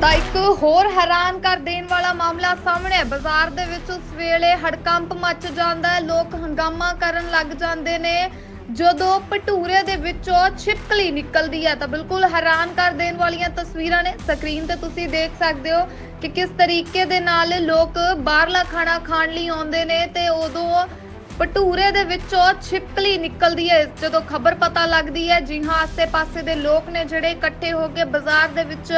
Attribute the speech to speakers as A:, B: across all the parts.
A: ਤਾਂ ਇੱਕ ਹੋਰ ਹੈਰਾਨ ਕਰ ਦੇਣ ਵਾਲਾ ਮਾਮਲਾ ਸਾਹਮਣੇ ਹੈ। ਬਾਜ਼ਾਰ ਦੇ ਵਿੱਚ ਉਸ ਵੇਲੇ ਹੜਕੰਪ ਮੱਚ ਜਾਂਦਾ ਹੈ। ਲੋਕ ਹੰਗਾਮਾ ਕਰਨ ਲੱਗ ਜਾਂਦੇ ਨੇ। ਜਦੋਂ ਭਟੂਰੇ ਦੇ ਵਿੱਚੋਂ ਛਿਪਕਲੀ ਨਿਕਲਦੀ ਹੈ, ਤਾਂ ਬਿਲਕੁਲ ਹੈਰਾਨ ਕਰ ਦੇਣ ਵਾਲੀਆਂ ਤਸਵੀਰਾਂ ਨੇ। ਸਕਰੀਨ ਤੇ ਤੁਸੀਂ ਦੇਖ ਸਕਦੇ ਹੋ ਕਿ ਕਿਸ ਤਰੀਕੇ ਦੇ ਨਾਲ ਲੋਕ ਬਾਹਰਲਾ ਖਾਣਾ ਖਾਣ ਲਈ ਆਉਂਦੇ ਨੇ ਤੇ ਉਦੋਂ ਭਟੂਰੇ ਦੇ ਵਿੱਚੋਂ ਛਿਪਕਲੀ ਨਿਕਲਦੀ ਹੈ। ਜਦੋਂ ਖਬਰ ਪਤਾ ਲੱਗਦੀ ਹੈ ਜੀ ਹਾਂ ਆਸੇ-ਪਾਸੇ ਦੇ ਲੋਕ ਨੇ ਜਿਹੜੇ ਇਕੱਠੇ ਹੋ ਕੇ ਬਾਜ਼ਾਰ ਦੇ ਵਿੱਚ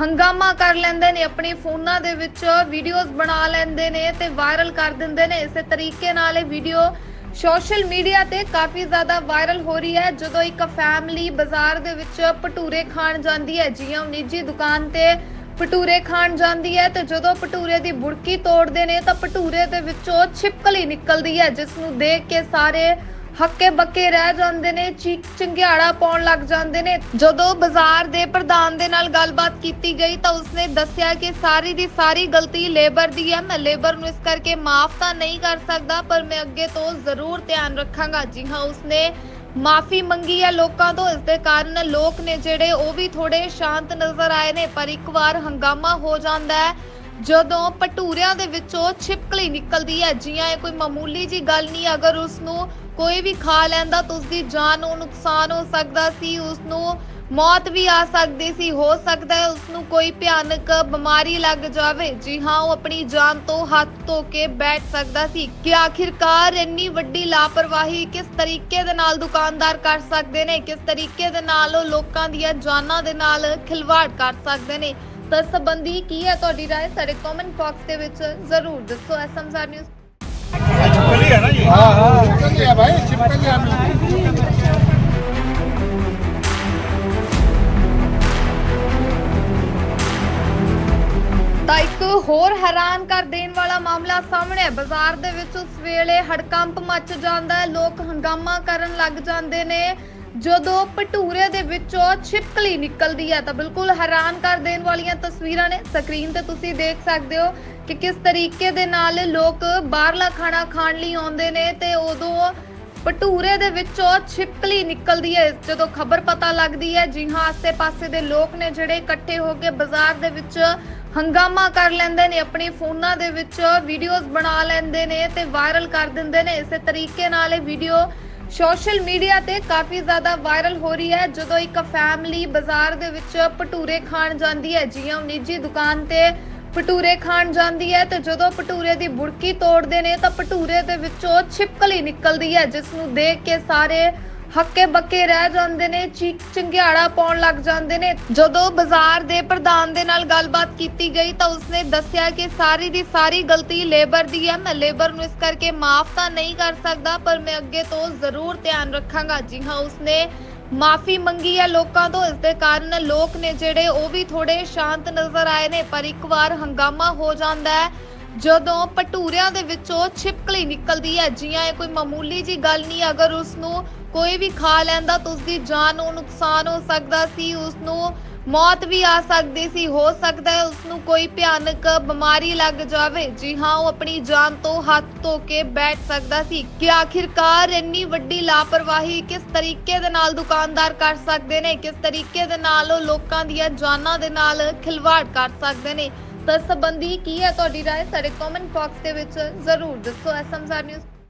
A: ਹੰਗਾਮਾ ਕਰ ਲੈਂਦੇ ਨੇ, ਆਪਣੀ ਫੋਨਾਂ ਦੇ ਵਿੱਚ ਵੀਡੀਓਜ਼ ਬਣਾ ਲੈਂਦੇ ਨੇ ਤੇ ਵਾਇਰਲ ਕਰ ਦਿੰਦੇ ਨੇ। ਇਸੇ ਤਰੀਕੇ ਨਾਲ ਇਹ ਵੀਡੀਓ ਸੋਸ਼ਲ ਮੀਡੀਆ ਤੇ ਕਾਫੀ ਜ਼ਿਆਦਾ ਵਾਇਰਲ ਹੋ ਰਹੀ ਹੈ। ਜਦੋਂ ਇੱਕ ਫੈਮਿਲੀ ਬਾਜ਼ਾਰ ਦੇ ਵਿੱਚ ਭਟੂਰੇ ਖਾਣ ਜਾਂਦੀ ਹੈ ਜੀ ਹਾਂ ਨਿੱਜੀ ਦੁਕਾਨ ਤੇ ਭਟੂਰੇ ਖਾਣ ਜਾਂਦੀ ਹੈ ਤੇ ਜਦੋਂ ਭਟੂਰੇ ਦੀ ਬੁੜਕੀ ਤੋੜਦੇ ਨੇ ਤਾਂ ਭਟੂਰੇ ਦੇ ਵਿੱਚੋਂ ਛਿਪਕਲੀ ਨਿਕਲਦੀ ਹੈ, ਜਿਸ ਨੂੰ ਦੇਖ ਕੇ ਸਾਰੇ ਹੱਕੇ ਬੱਕੇ ਰਹਿ ਜਾਂਦੇ ਨੇ, ਚੀਕ ਚੰਗਿਆੜਾ ਪਾਉਣ ਲੱਗ ਜਾਂਦੇ ਨੇ। ਜਦੋਂ ਬਾਜ਼ਾਰ ਦੇ ਪ੍ਰਧਾਨ ਦੇ ਨਾਲ ਗੱਲਬਾਤ ਕੀਤੀ ਗਈ ਤਾਂ ਉਸਨੇ ਦੱਸਿਆ ਕਿ ਸਾਰੀ ਦੀ ਸਾਰੀ ਗਲਤੀ ਲੇਬਰ ਦੀ ਹੈ। ਮੈਂ ਲੇਬਰ ਨੂੰ ਇਸ ਕਰਕੇ ਮਾਫ ਤਾਂ ਨਹੀਂ ਕਰ ਸਕਦਾ, ਪਰ ਮੈਂ ਅੱਗੇ ਤੋਂ ਜ਼ਰੂਰ ਧਿਆਨ ਰੱਖਾਂਗਾ। ਜੀ ਹਾਂ, ਉਸਨੇ ਮਾਫੀ ਮੰਗੀ ਹੈ ਲੋਕਾਂ ਤੋਂ, ਇਸ ਦੇ ਕਾਰਨ ਲੋਕ ਨੇ ਜਿਹੜੇ ਉਹ ਵੀ ਥੋੜੇ ਸ਼ਾਂਤ ਨਜ਼ਰ ਆਏ ਨੇ, ਪਰ ਇੱਕ ਵਾਰ ਹੰਗਾਮਾ ਹੋ ਜਾਂਦਾ ਹੈ। ਜਦੋਂ ਭਟੂਰਿਆਂ ਦੇ ਵਿੱਚੋਂ ਛਿਪਕਲੀ ਨਿਕਲਦੀ ਹੈ, ਜੀਆਂ, ਇਹ ਕੋਈ ਮਾਮੂਲੀ ਜੀ ਗੱਲ ਨਹੀਂ, ਅਗਰ ਉਸ ਨੂੰ ਕੋਈ ਵੀ ਖਾ ਲੈਂਦਾ ਤਾਂ ਉਸ ਦੀ ਜਾਨ ਨੂੰ ਨੁਕਸਾਨ ਹੋ ਸਕਦਾ ਸੀ ਉਸ ਨੂੰ ਮੌਤ ਵੀ ਆ ਸਕਦੀ ਸੀ ਹੋ ਸਕਦਾ ਹੈ ਉਸ ਨੂੰ ਕੋਈ ਭਿਆਨਕ ਬਿਮਾਰੀ ਲੱਗ ਜਾਵੇ। ਜੀ ਹਾਂ ਉਹ ਆਪਣੀ ਜਾਨ ਤੋਂ ਹੱਥ ਧੋ ਕੇ ਬੈਠ ਸਕਦਾ ਸੀ। ਕਿ ਆਖਿਰਕਾਰ ਇੰਨੀ ਵੱਡੀ ਲਾਪਰਵਾਹੀ ਕਿਸ ਤਰੀਕੇ ਦੇ ਨਾਲ ਦੁਕਾਨਦਾਰ ਕਰ ਸਕਦੇ ਨੇ? ਕਿਸ ਤਰੀਕੇ ਦੇ ਨਾਲ ਉਹ ਲੋਕਾਂ ਦੀਆਂ ਜਾਨਾਂ ਦੇ ਨਾਲ ਖਿਲਵਾੜ ਕਰ ਸਕਦੇ ਨੇ? ਤਾਂ ਸਬੰਧੀ ਕੀ ਹੈ ਤੁਹਾਡੀ رائے ਸਾਡੇ ਕਮੈਂਟ ਬਾਕਸ ਦੇ ਵਿੱਚ ਜ਼ਰੂਰ ਦੱਸੋ। ਐਸਐਮਸਾਰ ਨਿਊਜ਼ ਚਿਪਕਲੀ ਹੈ। ਹੋਰ ਹੈਰਾਨ ਕਰ ਦੇਣ ਵਾਲਾ ਮਾਮਲਾ ਸਾਹਮਣੇ ਹੈ। ਬਾਜ਼ਾਰ ਦੇ ਵਿੱਚ ਉਸ ਵੇਲੇ ਹੜਕੰਪ ਮੱਚ ਜਾਂਦਾ ਹੈ। ਲੋਕ ਹੰਗਾਮਾ ਕਰਨ ਲੱਗ ਜਾਂਦੇ ਨੇ। ਜਦੋਂ ਭਟੂਰੇ ਦੇ ਵਿੱਚੋਂ ਛਿਪਕਲੀ ਨਿਕਲਦੀ ਹੈ ਤਾਂ ਬਿਲਕੁਲ ਹੈਰਾਨ ਕਰ ਦੇਣ ਵਾਲੀਆਂ ਤਸਵੀਰਾਂ ਨੇ। ਸਕਰੀਨ ਤੇ ਤੁਸੀਂ ਦੇਖ ਸਕਦੇ ਹੋ ਕਿ ਕਿਸ ਤਰੀਕੇ ਦੇ ਨਾਲ ਲੋਕ ਬਾਹਰਲਾ ਖਾਣਾ ਖਾਣ ਲਈ ਆਉਂਦੇ ਨੇ ਤੇ ਉਦੋਂ ਭਟੂਰੇ ਦੇ ਵਿੱਚੋਂ ਛਿਪਕਲੀ ਨਿਕਲਦੀ ਹੈ। ਜਦੋਂ ਖਬਰ ਪਤਾ ਲੱਗਦੀ ਹੈ, ਜੀ ਹਾਂ, ਆਸੇ-ਪਾਸੇ ਦੇ ਲੋਕ ਨੇ ਜਿਹੜੇ ਇਕੱਠੇ ਹੋ ਕੇ ਬਾਜ਼ਾਰ ਦੇ ਵਿੱਚ ਹੰਗਾਮਾ ਕਰ ਲੈਂਦੇ ਨੇ, ਆਪਣੀ ਫੋਨਾਂ ਦੇ ਵਿੱਚ ਵੀਡੀਓਜ਼ ਬਣਾ ਲੈਂਦੇ ਨੇ ਤੇ ਵਾਇਰਲ ਕਰ ਦਿੰਦੇ ਨੇ। ਇਸੇ ਤਰੀਕੇ ਨਾਲ ਇਹ ਵੀਡੀਓ ਸੋਸ਼ਲ ਮੀਡੀਆ ਤੇ ਕਾਫੀ ਜ਼ਿਆਦਾ ਵਾਇਰਲ ਹੋ ਰਹੀ ਹੈ। ਜਦੋਂ ਇੱਕ ਫੈਮਿਲੀ ਬਾਜ਼ਾਰ ਦੇ ਵਿੱਚ ਭਟੂਰੇ ਖਾਣ ਜਾਂਦੀ ਹੈ, ਜੀ ਹਾਂ ਨਿੱਜੀ ਦੁਕਾਨ ਤੇ ਭਟੂਰੇ ਖਾਣ ਜਾਂਦੀ ਹੈ ਤੇ ਜਦੋਂ ਭਟੂਰੇ ਦੀ ਬੁੜਕੀ ਤੋੜਦੇ ਨੇ ਤਾਂ ਭਟੂਰੇ ਦੇ ਵਿੱਚੋਂ ਛਿਪਕਲੀ ਨਿਕਲਦੀ ਹੈ, ਜਿਸ ਨੂੰ ਦੇਖ ਕੇ ਸਾਰੇ ਹੱਕੇ ਬੱਕੇ ਰਹਿ ਜਾਂਦੇ ਨੇ, ਚੀਕ ਚੰਗਿਆੜਾ ਪਾਉਣ ਲੱਗ ਜਾਂਦੇ ਨੇ। ਜਦੋਂ ਬਾਜ਼ਾਰ ਦੇ ਪ੍ਰਧਾਨ ਦੇ ਨਾਲ ਗੱਲਬਾਤ ਕੀਤੀ ਗਈ ਤਾਂ ਉਸਨੇ ਦੱਸਿਆ ਕਿ ਸਾਰੀ ਦੀ ਸਾਰੀ ਗਲਤੀ ਲੇਬਰ ਦੀ ਹੈ। ਮੈਂ ਲੇਬਰ ਨੂੰ ਇਸ ਕਰਕੇ ਮਾਫ ਤਾਂ ਨਹੀਂ ਕਰ ਸਕਦਾ, ਪਰ ਮੈਂ ਅੱਗੇ ਤੋਂ ਜ਼ਰੂਰ ਧਿਆਨ ਰੱਖਾਂਗਾ। ਜੀ ਹਾਂ, ਉਸਨੇ ਮਾਫੀ ਮੰਗੀ ਹੈ ਲੋਕਾਂ ਤੋਂ, ਇਸ ਦੇ ਕਾਰਨ ਲੋਕ ਨੇ ਜਿਹੜੇ ਉਹ ਵੀ ਥੋੜੇ ਸ਼ਾਂਤ ਨਜ਼ਰ ਆਏ ਨੇ, ਪਰ ਇੱਕ ਵਾਰ ਹੰਗਾਮਾ ਹੋ ਜਾਂਦਾ ਹੈ। ਜਦੋਂ ਭਟੂਰਿਆਂ ਦੇ ਵਿੱਚੋਂ ਛਿਪਕਲੀ ਨਿਕਲਦੀ ਹੈ ਜੀਆਂ ਇਹ ਕੋਈ ਮਾਮੂਲੀ ਜੀ ਗੱਲ ਨਹੀਂ, ਅਗਰ ਉਸ ਨੂੰ ਕੋਈ ਵੀ ਖਾ ਲੈਂਦਾ ਤਾਂ ਉਸ ਦੀ ਜਾਨ ਨੂੰ ਨੁਕਸਾਨ ਹੋ ਸਕਦਾ ਸੀ ਉਸ ਨੂੰ ਮੌਤ ਵੀ ਆ ਸਕਦੀ ਸੀ ਹੋ ਸਕਦਾ ਹੈ ਉਸ ਨੂੰ ਕੋਈ ਭਿਆਨਕ ਬਿਮਾਰੀ ਲੱਗ ਜਾਵੇ ਜੀ ਹਾਂ ਉਹ ਆਪਣੀ ਜਾਨ ਤੋਂ ਹੱਥ ਧੋ ਕੇ ਬੈਠ ਸਕਦਾ ਸੀ ਕਿ ਆਖਿਰਕਾਰ ਇੰਨੀ ਵੱਡੀ ਲਾਪਰਵਾਹੀ ਕਿਸ ਤਰੀਕੇ ਦੇ ਨਾਲ ਦੁਕਾਨਦਾਰ ਕਰ ਸਕਦੇ ਨੇ ਕਿਸ ਤਰੀਕੇ ਦੇ ਨਾਲ ਉਹ ਲੋਕਾਂ ਦੀਆਂ ਜਾਨਾਂ ਦੇ ਨਾਲ ਖਿਲਵਾੜ ਕਰ ਸਕਦੇ ਨੇ ਤਾਂ ਇਸ ਸੰਬੰਧੀ ਕੀ ਹੈ ਤੁਹਾਡੀ رائے ਸਾਡੇ ਕਮੈਂਟ ਬਾਕਸ ਦੇ ਵਿੱਚ ਜ਼ਰੂਰ ਦੱਸੋ ਐਸਐਮਆਰ ਨਿਊਜ਼